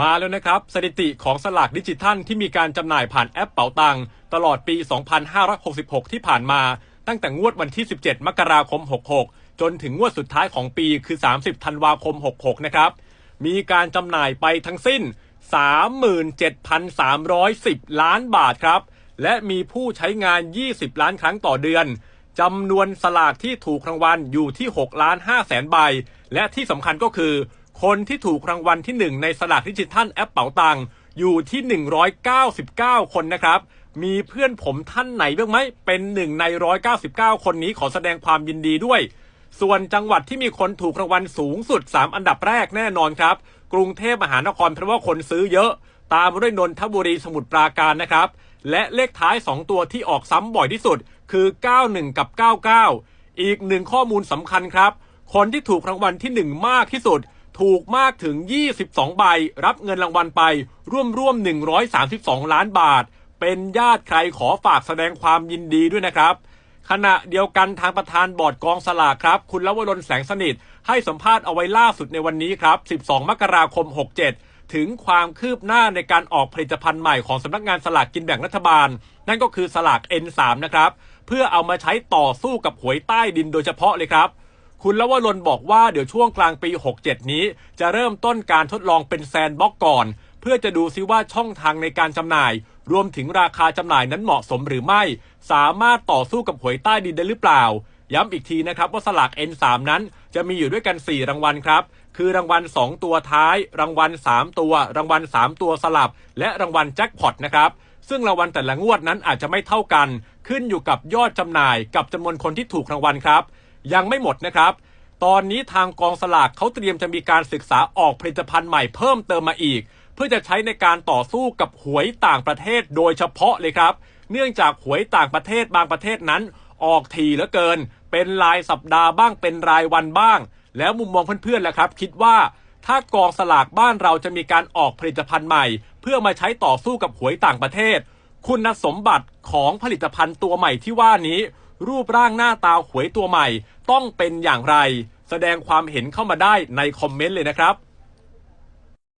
มาแล้วนะครับ สถิติของสลากดิจิทัลที่มีการจำหน่ายผ่านแอปเป๋าตังตลอดปี 2566 ที่ผ่านมา ตั้งแต่งวดวันที่ 17 มกราคม 66 จนถึงงวดสุดท้ายของปีคือ 30 ธันวาคม 66 นะครับ มีการจำหน่ายไปทั้งสิ้น 37,310 ล้านบาทครับ และมีผู้ใช้งาน 20 ล้านครั้งต่อเดือนจำนวนสลากที่ถูกรางวัลอยู่ที่ 6 ล้าน5แสนใบ และที่สำคัญก็คือ คนที่ถูกรางวัลที่ 1 ในสลากดิจิทัลแอปเป๋าตังอยู่ที่ 199 คนนะครับ มีเพื่อนผมท่านไหนบ้างไหม เป็นหนึ่งใน 199 คนนี้ขอแสดงความยินดีด้วย ส่วนจังหวัดที่มีคนถูกรางวัลสูงสุด 3 อันดับแรกแน่นอนครับ กรุงเทพมหานครเพราะว่าคนซื้อเยอะ ตามมาด้วยนนทบุรีสมุทรปราการนะครับ และเลขท้าย 2 ตัวที่ออกซ้ำบ่อยที่สุด คือ 91 กับ 99 อีกหนึ่งข้อมูลสำคัญครับ คนที่ถูกรางวัลที่ 1 มากที่สุด ถูกมากถึง 22 ใบ รับเงินรางวัลไปร่วมร่วม 132 ล้านบาท เป็นญาติใครขอฝากแสดงความยินดีด้วยนะครับ ขณะเดียวกันทางประธานบอร์ดกองสลากครับ คุณลวรนแสงสนิท ให้สัมภาษณ์เอาไว้ล่าสุดในวันนี้ครับ 12 มกราคม 67 ถึงความคืบหน้าในการออกผลิตภัณฑ์ใหม่ของสำนักงานสลากกินแบ่งรัฐบาล นั่นก็คือสลาก N3 นะครับ เพื่อเอามาใช้ต่อสู้กับหวยใต้ดินโดยเฉพาะเลยครับ คุณลวรนบอกว่าเดี๋ยวช่วงกลางปี 67 นี้ จะเริ่มต้นการทดลองเป็นแซนบ็อกก่อน เพื่อจะดูซิว่าช่องทางในการจำหน่าย รวมถึงราคาจำหน่ายนั้นเหมาะสมหรือไม่ สามารถต่อสู้กับหวยใต้ดินได้หรือเปล่า ย้ำอีกทีนะครับว่าสลาก N3 นั้นจะมีอยู่ด้วยกัน 4 รางวัลครับ คือรางวัล 2 ตัวท้าย รางวัล 3 ตัว รางวัล 3 ตัวสลับ และรางวัลแจ็คพอตนะครับซึ่งรางวัลแต่ละงวดนั้นอาจจะไม่เท่ากัน ขึ้นอยู่กับยอดจำหน่ายกับจำนวนคนที่ถูกรางวัลครับ ยังไม่หมดนะครับ ตอนนี้ทางกองสลากเขาเตรียมจะมีการศึกษาออกผลิตภัณฑ์ใหม่เพิ่มเติมมาอีก เพื่อจะใช้ในการต่อสู้กับหวยต่างประเทศโดยเฉพาะเลยครับ เนื่องจากหวยต่างประเทศบางประเทศนั้น ออกทีเหลือเกิน เป็นรายสัปดาห์บ้างเป็นรายวันบ้าง แล้วมุมมองเพื่อนๆล่ะครับ คิดว่าถ้ากองสลากบ้านเราจะมีการออกผลิตภัณฑ์ใหม่ เพื่อมาใช้ต่อสู้กับหวยต่างประเทศ คุณสมบัติของผลิตภัณฑ์ตัวใหม่ที่ว่านี้ รูปร่างหน้าตาหวยตัวใหม่ ต้องเป็นอย่างไร แสดงความเห็นเข้ามาได้ในคอมเมนต์เลยนะครับ